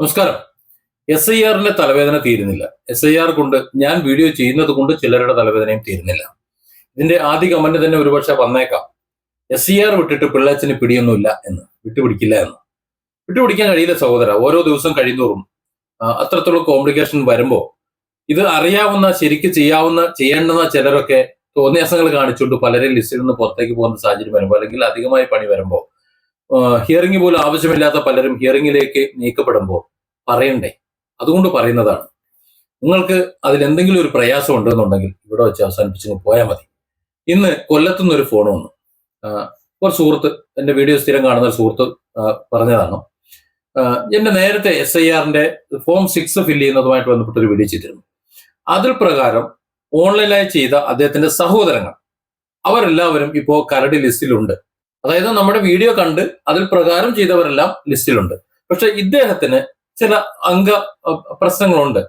നമസ്കാരം. S I ആറിന്റെ തലവേദന തീരുന്നില്ല. എസ് ഐ ആർ കൊണ്ട് ഞാൻ വീഡിയോ ചെയ്യുന്നത് കൊണ്ട് ചിലരുടെ തലവേദനയും തീരുന്നില്ല. ഇതിന്റെ ആദ്യ കമന്റ് തന്നെ ഒരുപക്ഷെ വന്നേക്കാം. എസ് ഐ ആർ വിട്ടിട്ട് പിള്ളേച്ചന് പിടിയൊന്നുമില്ല എന്ന്. വിട്ടുപിടിക്കില്ല എന്ന്. വിട്ടുപിടിക്കാൻ കഴിയില്ല സഹോദര. ഓരോ ദിവസം കഴിയുന്നോറും അത്രത്തോളം കോംപ്ലിക്കേഷൻ വരുമ്പോൾ ഇത് അറിയാവുന്ന ശരിക്ക് ചെയ്യാവുന്ന ചെയ്യേണ്ടെന്ന ചിലരൊക്കെ തോന്നിയാസങ്ങൾ കാണിച്ചുകൊണ്ട് പലരെയും ലിസ്റ്റിൽ നിന്ന് പുറത്തേക്ക് പോകുന്ന സാഹചര്യം വരുമ്പോൾ അല്ലെങ്കിൽ അധികമായി പണി വരുമ്പോൾ ഹിയറിംഗ് പോലും ആവശ്യമില്ലാത്ത പലരും ഹിയറിംഗിലേക്ക് നീക്കപ്പെടുമ്പോൾ പറയണ്ടേ? അതുകൊണ്ട് പറയുന്നതാണ്. നിങ്ങൾക്ക് അതിൽ എന്തെങ്കിലും ഒരു പ്രയാസം ഉണ്ടെന്നുണ്ടെങ്കിൽ ഇവിടെ വെച്ച് അവസാനിപ്പിച്ച് പോയാൽ മതി. ഇന്ന് കൊല്ലത്തുനിന്ന് ഒരു ഫോൺ വന്നു. ഒരു സുഹൃത്ത് എന്റെ വീഡിയോ സ്ഥിരം കാണുന്ന ഒരു സുഹൃത്ത് പറഞ്ഞതാണ്. എന്റെ നേരത്തെ എസ് ഐ ആറിന്റെ ഫോം സിക്സ് ഫില്ല് ചെയ്യുന്നതുമായിട്ട് ബന്ധപ്പെട്ട ഒരു വീഡിയോ ചെയ്തിരുന്നു അതിൽ പ്രകാരം ഓൺലൈനായി ചെയ്ത അദ്ദേഹത്തിന്റെ സഹോദരങ്ങൾ അവരെല്ലാവരും ഇപ്പോൾ കരടി ലിസ്റ്റിലുണ്ട് അതായത് നമ്മുടെ വീഡിയോ കണ്ട് അതിൽ പ്രകാരം ചെയ്തവരെല്ലാം ലിസ്റ്റിലുണ്ട് പക്ഷെ ഇദ്ദേഹത്തിന് ചില അംഗ പ്രശ്നങ്ങളുണ്ട്.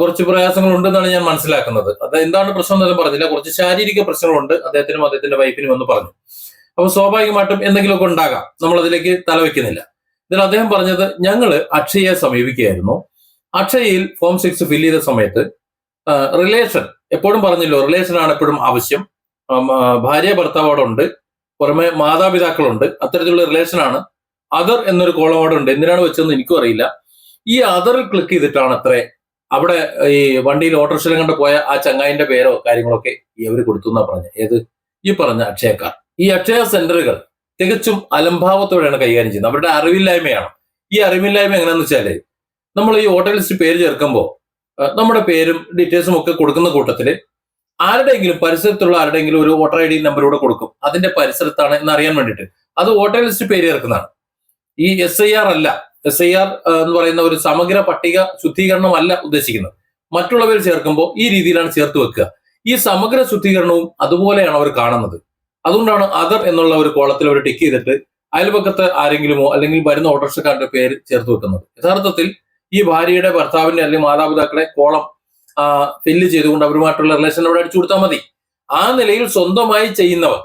കുറച്ച് പ്രയാസങ്ങളുണ്ടെന്നാണ് ഞാൻ മനസ്സിലാക്കുന്നത്. അത് എന്താണ് പ്രശ്നം എന്നൊന്നും പറഞ്ഞില്ല. കുറച്ച് ശാരീരിക പ്രശ്നങ്ങളുണ്ട്. അദ്ദേഹത്തിനും അദ്ദേഹത്തിന്റെ വൈഫിനും എന്ന് പറഞ്ഞു. അപ്പൊ സ്വാഭാവികമായിട്ടും എന്തെങ്കിലുമൊക്കെ ഉണ്ടാകാം. നമ്മൾ അതിലേക്ക് തലവെക്കുന്നില്ല ഇതിൽ അദ്ദേഹം പറഞ്ഞത് ഞങ്ങൾ അക്ഷയയെ സമീപിക്കുകയായിരുന്നു. അക്ഷയയിൽ ഫോം സിക്സ് ഫില്ല് ചെയ്ത സമയത്ത് റിലേഷൻ എപ്പോഴും പറഞ്ഞല്ലോ റിലേഷൻ ആണ് എപ്പോഴും ആവശ്യം. ഭാര്യ ഭർത്താവ് അവിടെ ഉണ്ട്. പുറമെ മാതാപിതാക്കളുണ്ട്. അത്തരത്തിലുള്ള റിലേഷൻ ആണ്. അതർ എന്നൊരു കോളം അവിടെ ഉണ്ട്. എന്തിനാണ് വെച്ചതെന്ന് എനിക്കും അറിയില്ല. ഈ അതറിൽ ക്ലിക്ക് ചെയ്തിട്ടാണ് അത്രേ. അവിടെ ഈ വണ്ടിയിൽ ഓട്ടോറിക്ഷയിലും കണ്ട് പോയ ആ ചങ്ങായിന്റെ പേരോ കാര്യങ്ങളൊക്കെ ഇവർ കൊടുത്തു എന്നാ പറഞ്ഞത് ഏത്? ഈ പറഞ്ഞ അക്ഷയക്കാർ. ഈ അക്ഷയ സെന്ററുകൾ തികച്ചും അലംഭാവത്തോടെയാണ് കൈകാര്യം ചെയ്യുന്നത്. അവരുടെ അറിവില്ലായ്മയാണ്. ഈ അറിവില്ലായ്മ എങ്ങനെയാന്ന് വെച്ചാൽ നമ്മൾ ഈ വോട്ടർ ലിസ്റ്റ് പേര് ചേർക്കുമ്പോൾ നമ്മുടെ പേരും ഡീറ്റെയിൽസും ഒക്കെ കൊടുക്കുന്ന കൂട്ടത്തിൽ ആരുടെയെങ്കിലും പരിസരത്തുള്ള ആരുടെയെങ്കിലും ഒരു വോട്ടർ ഐ ഡി നമ്പർ കൂടെ കൊടുക്കും. അതിന്റെ പരിസരത്താണ് എന്ന് അറിയാൻ വേണ്ടിട്ട് അത് വോട്ടർ ലിസ്റ്റ് പേര് ചേർക്കുന്നതാണ്. ഈ എസ് ഐ ആർ അല്ല. എസ് ഐ ആർ എന്ന് പറയുന്ന ഒരു സമഗ്ര പട്ടിക ശുദ്ധീകരണമല്ല ഉദ്ദേശിക്കുന്നത്. മറ്റുള്ളവർ ചേർക്കുമ്പോൾ ഈ രീതിയിലാണ് ചേർത്ത് വെക്കുക. ഈ സമഗ്ര ശുദ്ധീകരണവും അതുപോലെയാണ് അവർ കാണുന്നത്. അതുകൊണ്ടാണ് അതർ എന്നുള്ള ഒരു കോളത്തിൽ അവർ ടിക്ക് ചെയ്തിട്ട് അയൽപക്കത്ത് ആരെങ്കിലുമോ അല്ലെങ്കിൽ വരുന്ന ഓട്ടോറിക്ഷക്കാരുടെ പേര് ചേർത്ത് വെക്കുന്നത്. യഥാർത്ഥത്തിൽ ഈ ഭാര്യയുടെ ഭർത്താവിന്റെ അല്ലെങ്കിൽ മാതാപിതാക്കളെ കോളം ഫില്ല് ചെയ്തുകൊണ്ട് അവരുമായിട്ടുള്ള റിലേഷൻ അവിടെ അടിച്ചു കൊടുത്താൽ മതി. ആ നിലയിൽ സ്വന്തമായി ചെയ്യുന്നവർ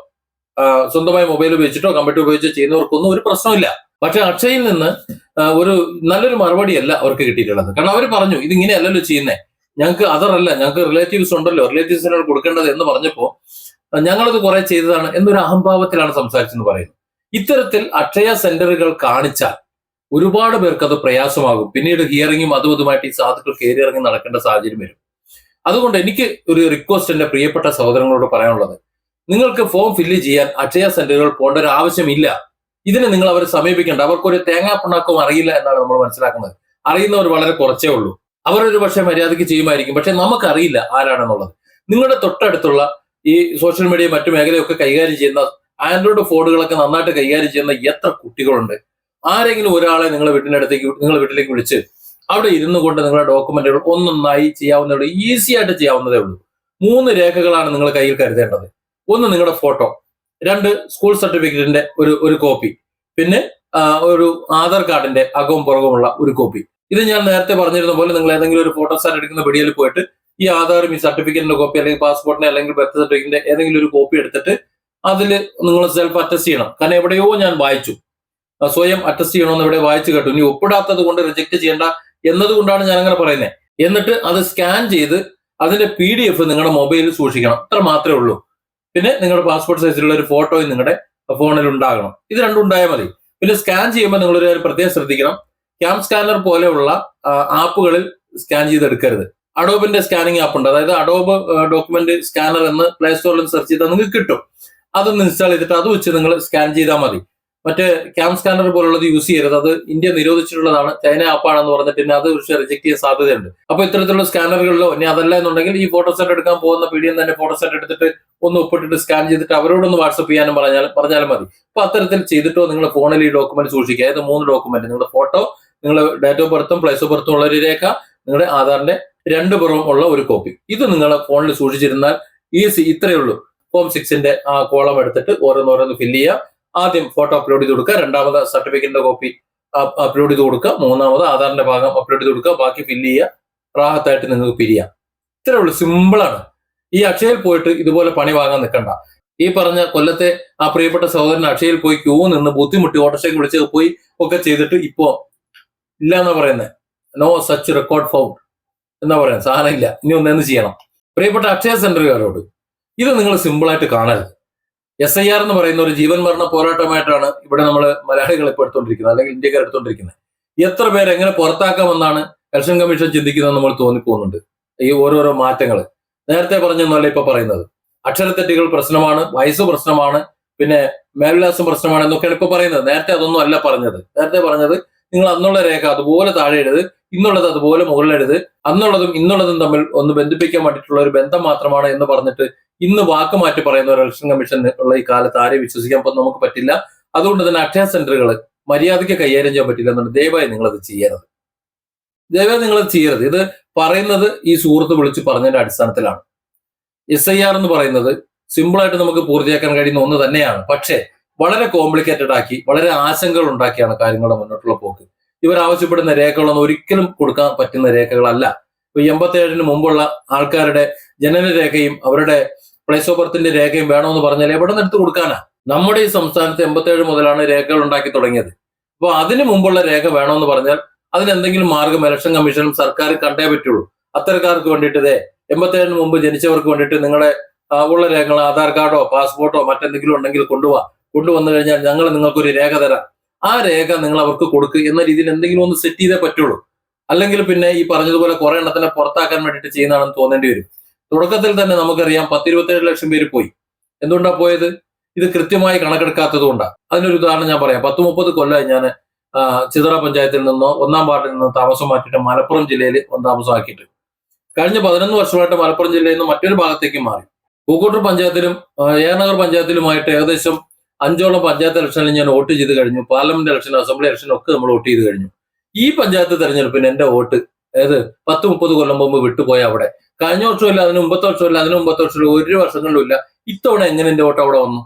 സ്വന്തമായി മൊബൈൽ ഉപയോഗിച്ചിട്ടോ കമ്പ്യൂട്ടർ ഉപയോഗിച്ചോ ചെയ്യുന്നവർക്കൊന്നും ഒരു പ്രശ്നമില്ല. പക്ഷെ അക്ഷയിൽ നിന്ന് ഒരു നല്ലൊരു മറുപടിയല്ല അവർക്ക് കിട്ടിയിട്ടുള്ളത്. കാരണം അവർ പറഞ്ഞു ഇതിങ്ങനെ അല്ലല്ലോ ചെയ്യുന്നേ ഞങ്ങൾക്ക് അതറല്ല ഞങ്ങൾക്ക് റിലേറ്റീവ്സ് ഉണ്ടല്ലോ. റിലേറ്റീവ്സിനോട് കൊടുക്കേണ്ടത് എന്ന് പറഞ്ഞപ്പോൾ ഞങ്ങളത് കുറെ ചെയ്തതാണ് എന്നൊരു അഹംഭാവത്തിലാണ് സംസാരിച്ചെന്ന് പറയുന്നത് ഇത്തരത്തിൽ അക്ഷയ സെന്ററുകൾ കാണിച്ചാൽ ഒരുപാട് പേർക്ക് അത് പ്രയാസമാകും. പിന്നീട് ഹിയറിങ്ങും അതും അതുമായിട്ട് ഈ സാധുക്കൾ കയറി ഇറങ്ങി നടക്കേണ്ട സാഹചര്യം വരും. അതുകൊണ്ട് എനിക്ക് ഒരു റിക്വസ്റ്റ് എന്റെ പ്രിയപ്പെട്ട സഹോദരങ്ങളോട് പറയാനുള്ളത് നിങ്ങൾക്ക് ഫോം ഫില്ല് ചെയ്യാൻ അക്ഷയ സെന്ററുകൾ പോകേണ്ട ഒരു ആവശ്യമില്ല. ഇതിനെ നിങ്ങൾ അവരെ സമീപിക്കേണ്ട. അവർക്കൊരു തേങ്ങാ അറിയില്ല എന്നാണ് നമ്മൾ മനസ്സിലാക്കുന്നത്. അറിയുന്നവർ വളരെ കുറച്ചേ ഉള്ളൂ. അവർ ഒരു പക്ഷേ മര്യാദയ്ക്ക് ചെയ്യുമായിരിക്കും. പക്ഷെ നമുക്കറിയില്ല ആരാണെന്നുള്ളത്. നിങ്ങളുടെ തൊട്ടടുത്തുള്ള ഈ സോഷ്യൽ മീഡിയ മറ്റു മേഖലയൊക്കെ കൈകാര്യം ചെയ്യുന്ന ആൻഡ്രോയിഡ് ഫോണുകളൊക്കെ നന്നായിട്ട് കൈകാര്യം ചെയ്യുന്ന എത്ര കുട്ടികളുണ്ട്? ആരെങ്കിലും ഒരാളെ നിങ്ങളുടെ വീട്ടിന്റെ അടുത്തേക്ക് നിങ്ങളുടെ വീട്ടിലേക്ക് വിളിച്ച് അവിടെ ഇരുന്നു കൊണ്ട് നിങ്ങളുടെ ഡോക്യുമെന്റുകൾ ഒന്നൊന്നായി ചെയ്യാവുന്നതേ ഉള്ളൂ. ഈസി ആയിട്ട് ചെയ്യാവുന്നതേ ഉള്ളൂ. മൂന്ന് രേഖകളാണ് നിങ്ങൾ കയ്യിൽ കരുതേണ്ടത്. ഒന്ന് നിങ്ങളുടെ ഫോട്ടോ രണ്ട് സ്കൂൾ സർട്ടിഫിക്കറ്റിന്റെ ഒരു ഒരു കോപ്പി പിന്നെ ഒരു ആധാർ കാർഡിന്റെ അകവും പുറകുമുള്ള ഒരു കോപ്പി ഇത് ഞാൻ നേരത്തെ പറഞ്ഞിരുന്ന പോലെ നിങ്ങൾ ഏതെങ്കിലും ഒരു ഫോട്ടോ സ്റ്റാറ്റ് എടുക്കുന്ന പിടിയിൽ പോയിട്ട് ഈ ആധാറും ഈ സർട്ടിഫിക്കറ്റിന്റെ കോപ്പി അല്ലെങ്കിൽ പാസ്പോർട്ടിന്റെ അല്ലെങ്കിൽ ബർത്ത് സർട്ടിഫിക്കറ്റിന്റെ ഏതെങ്കിലും ഒരു കോപ്പി എടുത്തിട്ട് അതിൽ നിങ്ങൾ സെൽഫ് അറ്റസ്റ്റ് ചെയ്യണം. കാരണം എവിടെയോ ഞാൻ വായിച്ചു. സ്വയം അറ്റസ്റ്റ് ചെയ്യണമെന്ന് ഇവിടെ വായിച്ചു കേട്ടു. ഇനി ഒപ്പിടാത്തത് കൊണ്ട് റിജക്ട് ചെയ്യേണ്ട എന്നതുകൊണ്ടാണ് ഞാൻ അങ്ങനെ പറയുന്നത് എന്നിട്ട് അത് സ്കാൻ ചെയ്ത് അതിന്റെ പി ഡി എഫ് നിങ്ങളുടെ മൊബൈലിൽ സൂക്ഷിക്കണം. അത്ര മാത്രമേ ഉള്ളൂ. പിന്നെ നിങ്ങളുടെ പാസ്പോർട്ട് സൈസിലുള്ള ഒരു ഫോട്ടോയും നിങ്ങളുടെ ഫോണിൽ ഉണ്ടാകണം. ഇത് രണ്ടും ഉണ്ടായാൽ മതി. പിന്നെ സ്കാൻ ചെയ്യുമ്പോൾ നിങ്ങളൊരു കാര്യം പ്രത്യേകം ശ്രദ്ധിക്കണം. ക്യാം സ്കാനർ പോലെയുള്ള ആപ്പുകളിൽ സ്കാൻ ചെയ്തെടുക്കരുത്. അഡോബിന്റെ സ്കാനിങ് ആപ്പ് ഉണ്ട്. അതായത് അഡോബ് ഡോക്യുമെന്റ് സ്കാനർ എന്ന് പ്ലേ സ്റ്റോറിൽ സെർച്ച് ചെയ്താൽ നിങ്ങൾക്ക് കിട്ടും. അതൊന്ന് ഇൻസ്റ്റാൾ ചെയ്തിട്ട് അത് വെച്ച് നിങ്ങൾ സ്കാൻ ചെയ്താൽ മതി. മറ്റേ ക്യാം സ്കാനർ പോലുള്ളത് യൂസ് ചെയ്യരുത്. അത് ഇന്ത്യ നിരോധിച്ചിട്ടുള്ളതാണ്. ചൈന ആപ്പാണെന്ന് പറഞ്ഞിട്ട് പിന്നെ അത് പക്ഷേ റിജക്ട് ചെയ്യാൻ സാധ്യതയുണ്ട്. അപ്പൊ ഇത്തരത്തിലുള്ള സ്കാനറുകളിലോ ഇനി അതല്ല എന്നുണ്ടെങ്കിൽ ഈ ഫോട്ടോ സെറ്റ് എടുക്കാൻ പോകുന്ന പി ഡി എം തന്നെ ഫോട്ടോ സെറ്റ് എടുത്തിട്ട് ഒന്ന് ഒപ്പിട്ടിട്ട് സ്കാൻ ചെയ്തിട്ട് അവരോടൊന്ന് വാട്സപ്പ് ചെയ്യാനും പറഞ്ഞാൽ പറഞ്ഞാലും മതി. അപ്പൊ അത്തരത്തിൽ ചെയ്തിട്ടോ നിങ്ങളുടെ ഫോണിൽ ഈ ഡോക്യുമെന്റ് സൂക്ഷിക്കുക. അതായത് മൂന്ന് ഡോക്യുമെന്റ് നിങ്ങളുടെ ഫോട്ടോ നിങ്ങളുടെ ഡേറ്റ് ഓഫ് ബർത്തും പ്ലേസ് ഓഫ് ബർത്തും ഉള്ള ഒരു രേഖ നിങ്ങളുടെ ആധാറിന്റെ രണ്ട് പുറവും ഉള്ള ഒരു കോപ്പി ഇത് നിങ്ങൾ ഫോണിൽ സൂക്ഷിച്ചിരുന്നാൽ ഈ ഇത്രയേ ഉള്ളൂ. ഫോം സിക്സിന്റെ ആ കോളം എടുത്തിട്ട് ഓരോന്നോരോന്ന് ഫില്ല് ചെയ്യുക. ആദ്യം ഫോട്ടോ അപ്ലോഡ് ചെയ്ത് കൊടുക്കുക രണ്ടാമത് സർട്ടിഫിക്കറ്റിന്റെ കോപ്പി അപ്ലോഡ് ചെയ്ത് കൊടുക്കുക മൂന്നാമത് ആധാറിന്റെ ഭാഗം അപ്ലോഡ് ചെയ്ത് കൊടുക്കുക ബാക്കി ഫില്ല് ചെയ്യുക റാഹത്തായിട്ട് നിങ്ങൾക്ക് പിരിയാം. ഇത്രേ ഉള്ളൂ. സിമ്പിളാണ് ഈ അക്ഷയയിൽ പോയിട്ട് ഇതുപോലെ പണി വാങ്ങാൻ നിൽക്കണ്ട. ഈ പറഞ്ഞ കൊല്ലത്തെ ആ പ്രിയപ്പെട്ട സഹോദരൻ അക്ഷയയിൽ പോയി ക്യൂ നിന്ന് ബുദ്ധിമുട്ടി ഓട്ടോഷയ്ക്ക് വിളിച്ച് പോയി ഒക്കെ ചെയ്തിട്ട് ഇപ്പോ ഇല്ല എന്നാ പറയുന്നത് നോ സച്ച് റെക്കോർഡ് ഫൗണ്ട് എന്നാ പറയുന്നത് സാധനം ഇല്ല. ഇനി ഒന്നെന്ന് ചെയ്യണം? പ്രിയപ്പെട്ട അക്ഷയ സെന്ററുകാരോട് ഇത് നിങ്ങൾ സിമ്പിളായിട്ട് കാണരുത്. എസ് ഐ ആർ എന്ന് പറയുന്ന ഒരു ജീവൻ മരണ പോരാട്ടമായിട്ടാണ് ഇവിടെ നമ്മൾ മലയാളികൾ ഇപ്പോൾ എടുത്തുകൊണ്ടിരിക്കുന്നത് അല്ലെങ്കിൽ ഇന്ത്യക്കാർ എടുത്തുകൊണ്ടിരിക്കുന്നത് എത്ര പേര് എങ്ങനെ പുറത്താക്കാമെന്നാണ് ഇലക്ഷൻ കമ്മീഷൻ ചിന്തിക്കുന്നത് നമ്മൾ തോന്നിപ്പോകുന്നുണ്ട്. ഈ ഓരോരോ മാറ്റങ്ങൾ നേരത്തെ പറഞ്ഞെന്നല്ല ഇപ്പൊ പറയുന്നത്. അക്ഷരത്തെറ്റുകൾ പ്രശ്നമാണ് വയസ്സ് പ്രശ്നമാണ് പിന്നെ മേൽവിലാസം പ്രശ്നമാണ് എന്നൊക്കെയാണ് ഇപ്പൊ പറയുന്നത്. നേരത്തെ അതൊന്നും അല്ല പറഞ്ഞത്. നേരത്തെ പറഞ്ഞത് നിങ്ങൾ അന്നുള്ള രേഖ അതുപോലെ താഴെ എഴുത് ഇന്നുള്ളത് അതുപോലെ മുകളിലെഴുത് അന്നുള്ളതും ഇന്നുള്ളതും തമ്മിൽ ഒന്ന് ബന്ധിപ്പിക്കാൻ വേണ്ടിയിട്ടുള്ള ഒരു ബന്ധം മാത്രമാണ് എന്ന് പറഞ്ഞിട്ട് ഇന്ന് വാക്ക് മാറ്റി പറയുന്ന ഒരു ഇലക്ഷൻ കമ്മീഷൻ ഉള്ള ഈ കാലത്ത് ആരെ വിശ്വസിക്കാൻ നമുക്ക് പറ്റില്ല. അതുകൊണ്ട് തന്നെ അക്ഷയ സെന്ററുകൾ മര്യാദയ്ക്ക് കൈകാര്യം ചെയ്യാൻ പറ്റില്ല എന്നുണ്ട് ദയവായി നിങ്ങളത് ചെയ്യരുത്. ദയവായി നിങ്ങളത് ചെയ്യരുത്. ഇത് പറയുന്നത് ഈ സുഹൃത്ത് വിളിച്ച് പറഞ്ഞതിന്റെ അടിസ്ഥാനത്തിലാണ്. എസ് ഐ ആർ എന്ന് പറയുന്നത് സിമ്പിളായിട്ട് നമുക്ക് പൂർത്തിയാക്കാൻ കഴിയുന്ന ഒന്ന് തന്നെയാണ്. പക്ഷേ വളരെ കോംപ്ലിക്കേറ്റഡ് ആക്കി വളരെ ആശങ്കകൾ ഉണ്ടാക്കിയാണ് കാര്യങ്ങളുടെ മുന്നോട്ടുള്ള പോക്ക്. ഇവർ ആവശ്യപ്പെടുന്ന രേഖകളൊന്നും ഒരിക്കലും കൊടുക്കാൻ പറ്റുന്ന രേഖകളല്ല. ഇപ്പൊ എൺപത്തി ഏഴിന് മുമ്പുള്ള ആൾക്കാരുടെ ജനന രേഖയും അവരുടെ പ്ലേസ് ഓഫ് ബർത്തിന്റെ രേഖയും വേണമെന്ന് പറഞ്ഞാൽ എവിടെ നിന്ന് എടുത്ത് കൊടുക്കാനാ? നമ്മുടെ ഈ സംസ്ഥാനത്ത് എൺപത്തേഴ് മുതലാണ് രേഖകൾ ഉണ്ടാക്കി തുടങ്ങിയത്. അപ്പോൾ അതിനു മുമ്പുള്ള രേഖ വേണമെന്ന് പറഞ്ഞാൽ അതിനെന്തെങ്കിലും മാർഗം ഇലക്ഷൻ കമ്മീഷനും സർക്കാർ കണ്ടേ പറ്റുള്ളൂ. അത്തരക്കാർക്ക് വേണ്ടിയിട്ട് ഇതേ എൺപത്തേഴിന് മുമ്പ് ജനിച്ചവർക്ക് വേണ്ടിയിട്ട് നിങ്ങളുടെ ആ, ഉള്ള രേഖകൾ ആധാർ കാർഡോ പാസ്പോർട്ടോ മറ്റെന്തെങ്കിലും ഉണ്ടെങ്കിൽ കൊണ്ടുപോവാ കൊണ്ടുവന്നു കഴിഞ്ഞാൽ ഞങ്ങൾ നിങ്ങൾക്കൊരു രേഖ തരാം. ആ രേഖ നിങ്ങൾ അവർക്ക് കൊടുക്കുക എന്ന രീതിയിൽ എന്തെങ്കിലും ഒന്ന് സെറ്റ് ചെയ്തേ പറ്റുള്ളൂ. അല്ലെങ്കിൽ പിന്നെ ഈ പറഞ്ഞതുപോലെ കുറെ എണ്ണത്തിനെ പുറത്താക്കാൻ വേണ്ടിയിട്ട് ചെയ്യുന്നതാണെന്ന് തോന്നേണ്ടി വരും. തുടക്കത്തിൽ തന്നെ നമുക്കറിയാം പത്തിരുപത്തേഴ് ലക്ഷം പേര് പോയി. എന്തുകൊണ്ടാ പോയത്? ഇത് കൃത്യമായി കണക്കെടുക്കാത്തത് കൊണ്ടാണ് അതിനൊരു ഉദാഹരണം ഞാൻ പറയാം. പത്ത് മുപ്പത് കൊല്ലമായി ഞാൻ ചിതറ പഞ്ചായത്തിൽ നിന്നോ ഒന്നാം വാർഡിൽ നിന്നോ താമസം മാറ്റിയിട്ട് മലപ്പുറം ജില്ലയിൽ താമസമാക്കിയിട്ട്. കഴിഞ്ഞ പതിനൊന്ന് വർഷമായിട്ട് മലപ്പുറം ജില്ലയിൽ നിന്ന് മറ്റൊരു ഭാഗത്തേക്ക് മാറി. പൂക്കോട്ടൂർ പഞ്ചായത്തിലും ഏറനഗർ പഞ്ചായത്തിലുമായിട്ട് ഏകദേശം അഞ്ചോളം പഞ്ചായത്ത് ഇലക്ഷനിൽ ഞാൻ വോട്ട് ചെയ്ത് കഴിഞ്ഞു. പാർലമെന്റ് ഇലക്ഷൻ അസംബ്ലി ഇലക്ഷൻ ഒക്കെ നമ്മൾ വോട്ട് ചെയ്ത് കഴിഞ്ഞു. ഈ പഞ്ചായത്ത് തെരഞ്ഞെടുപ്പിന് എന്റെ വോട്ട് അതായത് പത്ത് മുപ്പത് കൊല്ലം മുമ്പ് വിട്ടുപോയ അവിടെ. കഴിഞ്ഞ വർഷമില്ല അതിന് മുമ്പത്തെ വർഷമില്ല അതിന് മുമ്പത്തെ വർഷമില്ല ഒരു വർഷങ്ങളിലും ഇല്ല. ഇത്തവണ എങ്ങനെ എന്റെ വോട്ട് അവിടെ വന്നു?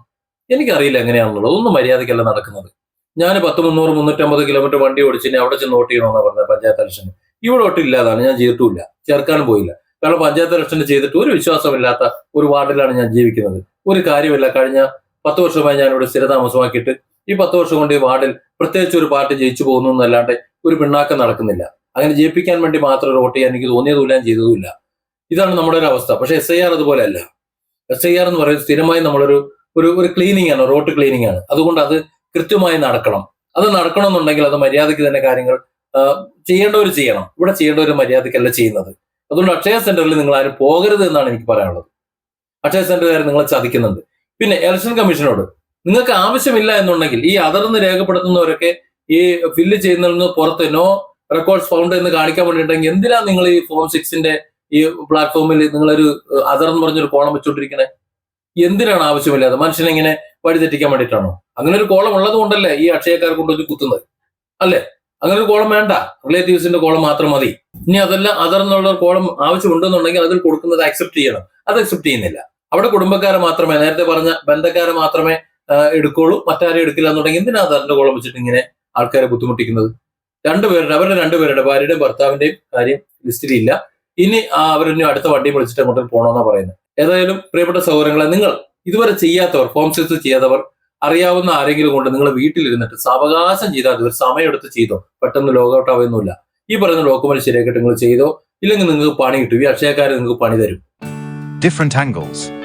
എനിക്കറിയില്ല എങ്ങനെയാണെന്നുള്ളത്. ഒന്നും മര്യാദയ്ക്കല്ല നടക്കുന്നത്. ഞാൻ പത്ത് മുന്നൂറ് മുന്നൂറ്റമ്പത് കിലോമീറ്റർ വണ്ടി ഓടിച്ചിന് അവിടെ ചെന്ന് വോട്ട് ചെയ്യണമെന്നാണ് പറഞ്ഞത് പഞ്ചായത്ത് ഇലക്ഷന്. ഇവിടെ വോട്ട് ഇല്ലാതാണ് ഞാൻ ചെയ്തിട്ടുമില്ല. ചേർക്കാനും പോയില്ല. കാരണം പഞ്ചായത്ത് ഇലക്ഷന് ചെയ്തിട്ട് ഒരു വിശ്വാസമില്ലാത്ത ഒരു വാർഡിലാണ് ഞാൻ ജീവിക്കുന്നത്. ഒരു കാര്യമില്ല. കഴിഞ്ഞ പത്ത് വർഷമായി ഞാൻ ഇവിടെ സ്ഥിരതാമസമാക്കിയിട്ട് ഈ പത്ത് വർഷം കൊണ്ട് ഈ വാർഡിൽ പ്രത്യേകിച്ച് ഒരു പാർട്ടി ജയിച്ചു പോകുന്നു എന്നല്ലാണ്ട് ഒരു പിണ്ണാക്കം നടക്കുന്നില്ല. അങ്ങനെ ജയിപ്പിക്കാൻ വേണ്ടി മാത്രം ഒരു വോട്ട് ചെയ്യാൻ എനിക്ക് തോന്നിയതുമില്ല ഞാൻ ചെയ്തതുമില്ല. ഇതാണ് നമ്മുടെ ഒരു അവസ്ഥ. പക്ഷെ എസ് ഐ ആർ അതുപോലെ അല്ല എസ് ഐ ആർ എന്ന് പറയുന്നത് സ്ഥിരമായി നമ്മളൊരു ഒരു ഒരു ക്ലീനിങ് ആണ് റോട്ട് ക്ലീനിങ് ആണ്. അതുകൊണ്ട് അത് കൃത്യമായി നടക്കണം. അത് നടക്കണമെന്നുണ്ടെങ്കിൽ അത് മര്യാദയ്ക്ക് തന്നെ കാര്യങ്ങൾ ചെയ്യേണ്ടവർ ചെയ്യണം. ഇവിടെ ചെയ്യേണ്ടവർ മര്യാദയ്ക്കല്ല ചെയ്യുന്നത്. അതുകൊണ്ട് അക്ഷയ സെന്ററിൽ നിങ്ങൾ ആരും പോകരുത് എന്നാണ് എനിക്ക് പറയാനുള്ളത്. അക്ഷയ സെന്ററുകാർ നിങ്ങളെ ചതിക്കുന്നുണ്ട്. പിന്നെ ഇലക്ഷൻ കമ്മീഷനോട് നിങ്ങൾക്ക് ആവശ്യമില്ല എന്നുണ്ടെങ്കിൽ ഈ അതർന്ന് രേഖപ്പെടുത്തുന്നവരൊക്കെ ഈ ഫില്ല് ചെയ്യുന്നതിൽ നിന്ന് പുറത്ത് നോ റെക്കോർഡ്സ് ഫൗണ്ട് എന്ന് കാണിക്കാൻ വേണ്ടിയിട്ടെങ്കിൽ എന്തിനാ നിങ്ങൾ ഈ ഫോം സിക്സിന്റെ ഈ പ്ലാറ്റ്ഫോമിൽ നിങ്ങളൊരു അതർ എന്ന് പറഞ്ഞൊരു കോളം വെച്ചോണ്ടിരിക്കണേ? എന്തിനാണ് ആവശ്യമില്ലാതെ? മനുഷ്യനെ ഇങ്ങനെ വഴിതെറ്റിക്കാൻ വേണ്ടിയിട്ടാണോ? അങ്ങനെ ഒരു കോളം ഉള്ളത് കൊണ്ടല്ലേ ഈ അക്ഷയക്കാർ കൊണ്ടുവച്ച് കുത്തുന്നത്? അല്ലേ? അങ്ങനെ ഒരു കോളം വേണ്ട. റിലേറ്റീവ്സിന്റെ കോളം മാത്രം മതി. ഇനി അതല്ല അതർ എന്നുള്ള കോളം ആവശ്യമുണ്ടെന്നുണ്ടെങ്കിൽ അതിൽ കൊടുക്കുന്നത് അക്സെപ്റ്റ് ചെയ്യണം. അത് അക്സെപ്റ്റ് ചെയ്യുന്നില്ല. അവിടെ കുടുംബക്കാരെ മാത്രമേ നേരത്തെ പറഞ്ഞ ബന്ധക്കാരെ മാത്രമേ എടുക്കുള്ളൂ. മറ്റാരും എടുക്കില്ല എന്നുണ്ടെങ്കിൽ എന്തിനാ തന്റെ കോളം വെച്ചിട്ട് ഇങ്ങനെ ആൾക്കാരെ ബുദ്ധിമുട്ടിക്കുന്നത്? രണ്ടുപേരുടെ അവരുടെ രണ്ടുപേരുടെ ഭാര്യയുടെയും ഭർത്താവിന്റെയും കാര്യം ലിസ്റ്റിലില്ല ഇനി അവരിനി അടുത്ത വണ്ടി വിളിച്ചിട്ട് അങ്ങോട്ട് പോകണമെന്നാ പറയുന്നത്. ഏതായാലും പ്രിയപ്പെട്ട സൗകര്യങ്ങളെ നിങ്ങൾ ഇതുവരെ ചെയ്യാത്തവർ ഫോം സെസ് ചെയ്യാത്തവർ അറിയാവുന്ന ആരെങ്കിലും കൊണ്ട് നിങ്ങൾ വീട്ടിലിരുന്നിട്ട് സാവകാശം ചെയ്താൽ മതി. ഒരു സമയമെടുത്ത് ചെയ്തോ. പെട്ടെന്ന് ലോഗൌട്ട് ആവുന്നില്ല ഈ പറയുന്ന ഡോക്യുമെന്റ് ശരിയാക്കിയിട്ട് നിങ്ങൾ ചെയ്തോ. ഇല്ലെങ്കിൽ നിങ്ങൾക്ക് പണി കിട്ടും. ഈ അക്ഷയക്കാർ നിങ്ങൾക്ക് പണി തരും. Different angles.